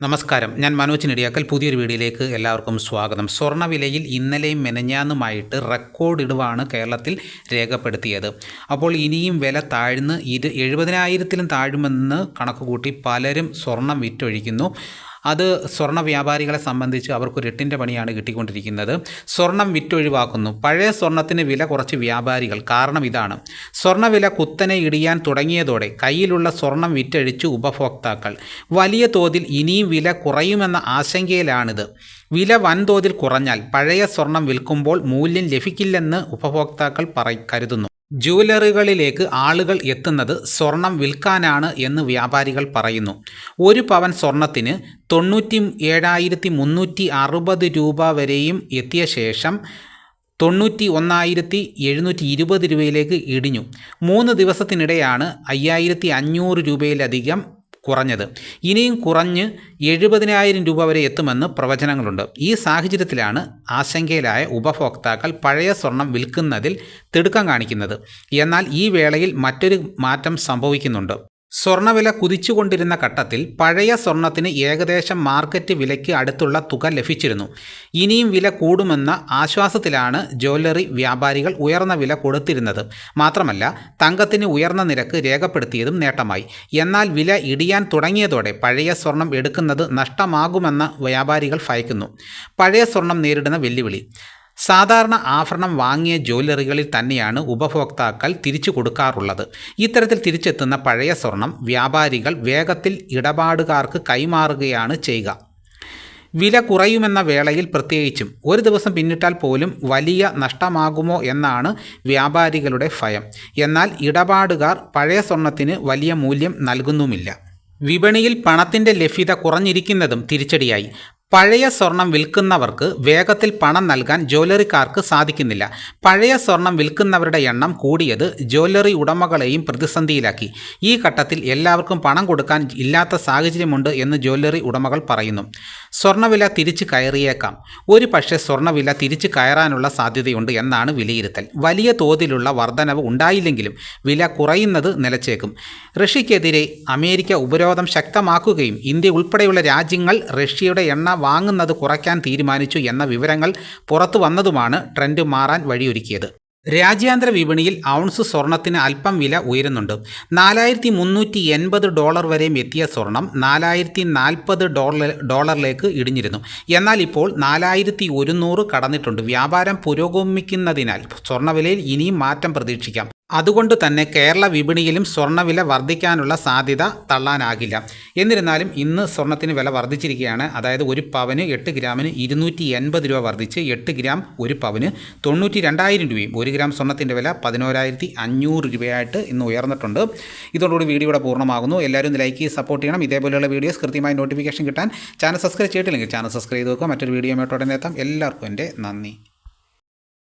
നമസ്കാരം. ഞാൻ മനോജ് നെടിയാക്കൽ. പുതിയൊരു വീഡിയോയിലേക്ക് എല്ലാവർക്കും സ്വാഗതം. സ്വർണവിലയിൽ ഇന്നലെയും മെനഞ്ഞാന്നുമായിട്ട് റെക്കോർഡ് ഇടിവാണ് കേരളത്തിൽ രേഖപ്പെടുത്തിയത്. അപ്പോൾ ഇനിയും വില താഴ്ന്ന് ഇത് എഴുപതിനായിരത്തിലും താഴുമെന്ന് കണക്കകൂട്ടി പലരും സ്വർണം വിറ്റൊഴിക്കുന്നു. അത് സ്വർണ വ്യാപാരികളെ സംബന്ധിച്ച് അവർക്ക് രട്ടിന്റെ പണിയാണ് കിട്ടിക്കൊണ്ടിരിക്കുന്നത്. സ്വർണം വിറ്റൊഴിവാക്കുന്നു. പഴയ സ്വർണത്തിന് വില കുറച്ച് വ്യാപാരികൾ. കാരണം ഇതാണ്. സ്വർണവില കുത്തനെ ഇടിയാൻ തുടങ്ങിയതോടെ കയ്യിലുള്ള സ്വർണം വിറ്റഴിച്ച് ഉപഭോക്താക്കൾ. വലിയ തോതിൽ ഇനിയും വില കുറയുമെന്ന ആശങ്കയിലാണിത്. വില വൻതോതിൽ കുറഞ്ഞാൽ പഴയ സ്വർണം വിൽക്കുമ്പോൾ മൂല്യം ലഭിക്കില്ലെന്ന് ഉപഭോക്താക്കൾ പറ കരുതുന്നു. ജൂവലറികളിലേക്ക് ആളുകൾ എത്തുന്നത് സ്വർണം വിൽക്കാനാണ് എന്ന് വ്യാപാരികൾ പറയുന്നു. ഒരു പവൻ സ്വർണത്തിന് തൊണ്ണൂറ്റി ഏഴായിരത്തി മുന്നൂറ്റി അറുപത് രൂപ വരെയും എത്തിയ ശേഷം തൊണ്ണൂറ്റി ഒന്നായിരത്തി എഴുന്നൂറ്റി ഇരുപത് രൂപയിലേക്ക് ഇടിഞ്ഞു. മൂന്ന് ദിവസത്തിനിടെയാണ് അയ്യായിരത്തി അഞ്ഞൂറ് രൂപയിലധികം കുറഞ്ഞത്. ഇനിയും കുറഞ്ഞ് എഴുപതിനായിരം രൂപ വരെ എത്തുമെന്ന് പ്രവചനങ്ങളുണ്ട്. ഈ സാഹചര്യത്തിലാണ് ആശങ്കയിലായ ഉപഭോക്താക്കൾ പഴയ സ്വർണം വിൽക്കുന്നതിൽ തിടുക്കം കാണിക്കുന്നത്. എന്നാൽ ഈ വേളയിൽ മറ്റൊരു മാറ്റം സംഭവിക്കുന്നുണ്ട്. സ്വർണവില കുതിച്ചുകൊണ്ടിരുന്ന ഘട്ടത്തിൽ പഴയ സ്വർണത്തിന് ഏകദേശം മാർക്കറ്റ് വിലയ്ക്ക് അടുത്തുള്ള തുക ലഭിച്ചിരുന്നു. ഇനിയും വില കൂടുമെന്ന ആശ്വാസത്തിലാണ് ജ്വല്ലറി വ്യാപാരികൾ ഉയർന്ന വില കൊടുത്തിരുന്നത്. മാത്രമല്ല തങ്കത്തിന് ഉയർന്ന നിരക്ക് രേഖപ്പെടുത്തിയതും നേട്ടമായി. എന്നാൽ വില ഇടിയാൻ തുടങ്ങിയതോടെ പഴയ സ്വർണം എടുക്കുന്നത് നഷ്ടമാകുമെന്ന വ്യാപാരികൾ ഭയക്കുന്നു. പഴയ സ്വർണം നേരിടുന്ന വെല്ലുവിളി. സാധാരണ ആഭരണം വാങ്ങിയ ജ്വല്ലറികളിൽ തന്നെയാണ് ഉപഭോക്താക്കൾ തിരിച്ചു കൊടുക്കാറുള്ളത്. ഇത്തരത്തിൽ തിരിച്ചെത്തുന്ന പഴയ സ്വർണം വ്യാപാരികൾ വേഗത്തിൽ ഇടപാടുകാർക്ക് കൈമാറുകയാണ് ചെയ്യുക. വില കുറയുമെന്ന വേളയിൽ പ്രത്യേകിച്ചും ഒരു ദിവസം പിന്നിട്ടാൽ പോലും വലിയ നഷ്ടമാകുമോ എന്നാണ് വ്യാപാരികളുടെ ഭയം. എന്നാൽ ഇടപാടുകാർ പഴയ സ്വർണത്തിന് വലിയ മൂല്യം നൽകുന്നുമില്ല. വിപണിയിൽ പണത്തിന്റെ ലഭ്യത കുറഞ്ഞിരിക്കുന്നതും തിരിച്ചടിയായി. പഴയ സ്വർണം വിൽക്കുന്നവർക്ക് വേഗത്തിൽ പണം നൽകാൻ ജ്വല്ലറിക്കാർക്ക് സാധിക്കുന്നില്ല. പഴയ സ്വർണം വിൽക്കുന്നവരുടെ എണ്ണം കൂടിയത് ജ്വല്ലറി ഉടമകളെയും പ്രതിസന്ധിയിലാക്കി. ഈ ഘട്ടത്തിൽ എല്ലാവർക്കും പണം കൊടുക്കാൻ ഇല്ലാത്ത സാഹചര്യമുണ്ട് എന്ന് ജ്വല്ലറി ഉടമകൾ പറയുന്നു. സ്വർണവില തിരിച്ചു കയറിയേക്കാം. ഒരു പക്ഷേ സ്വർണവില തിരിച്ചു കയറാനുള്ള സാധ്യതയുണ്ട് എന്നാണ് വിലയിരുത്തൽ. വലിയ തോതിലുള്ള വർധനവ് ഉണ്ടായില്ലെങ്കിലും വില കുറയുന്നത് നിലച്ചേക്കും. റഷ്യക്കെതിരെ അമേരിക്ക ഉപരോധം ശക്തമാക്കുകയും ഇന്ത്യ ഉൾപ്പെടെയുള്ള രാജ്യങ്ങൾ റഷ്യയുടെ എണ്ണ വാങ്ങുന്നത് കുറയ്ക്കാൻ തീരുമാനിച്ചു എന്ന വിവരങ്ങൾ പുറത്തു വന്നതുമാണ് ട്രെൻഡ് മാറാൻ വഴിയൊരുക്കിയത്. രാജ്യാന്തര വിപണിയിൽ ഔൺസ് സ്വർണത്തിന് അല്പം വില ഉയരുന്നുണ്ട്. നാലായിരത്തി മുന്നൂറ്റി എൺപത് ഡോളർ വരെയും എത്തിയ സ്വർണം നാലായിരത്തി നാൽപ്പത് ഡോളർ ഡോളറിലേക്ക് ഇടിഞ്ഞിരുന്നു. എന്നാൽ ഇപ്പോൾ നാലായിരത്തി ഒരുന്നൂറ് കടന്നിട്ടുണ്ട്. വ്യാപാരം പുരോഗമിക്കുന്നതിനാൽ സ്വർണവിലയിൽ ഇനിയും മാറ്റം പ്രതീക്ഷിക്കാം. അതുകൊണ്ട് തന്നെ കേരള വിപണിയിലും സ്വർണവില വർദ്ധിക്കാനുള്ള സാധ്യത തള്ളാനാകില്ല. എന്നിരുന്നാലും ഇന്ന് സ്വർണത്തിന് വില വർദ്ധിച്ചിരിക്കുകയാണ്. അതായത് ഒരു പവന് എട്ട് ഗ്രാമിന് ഇരുന്നൂറ്റി എൺപത് രൂപ വർദ്ധിച്ച് എട്ട് ഗ്രാം ഒരു പവന് തൊണ്ണൂറ്റി രണ്ടായിരം രൂപയും ഒരു ഗ്രാം സ്വർണത്തിന്റെ വില പതിനോരായിരത്തി അഞ്ഞൂറ് രൂപയായിട്ട് ഇന്ന് ഉയർന്നിട്ടുണ്ട്. ഇതോടുകൂടി വീഡിയോ ഇവിടെ പൂർണമാകുന്നു. എല്ലാവരും ലൈക്ക് ചെയ്ത് സപ്പോർട്ട് ചെയ്യണം. ഇതേപോലെയുള്ള വീഡിയോസ് കൃത്യമായി നോട്ടിഫിക്കേഷൻ കിട്ടാൻ ചാനൽ സബ്സ്ക്രൈബ് ചെയ്തിട്ടില്ലെങ്കിൽ ചാനൽ സബ്സ്ക്രൈബ് ചെയ്ത് വെക്കുക. മറ്റൊരു വീഡിയോ ഉടനെ എത്താം. എല്ലാവർക്കും എന്റെ നന്ദി.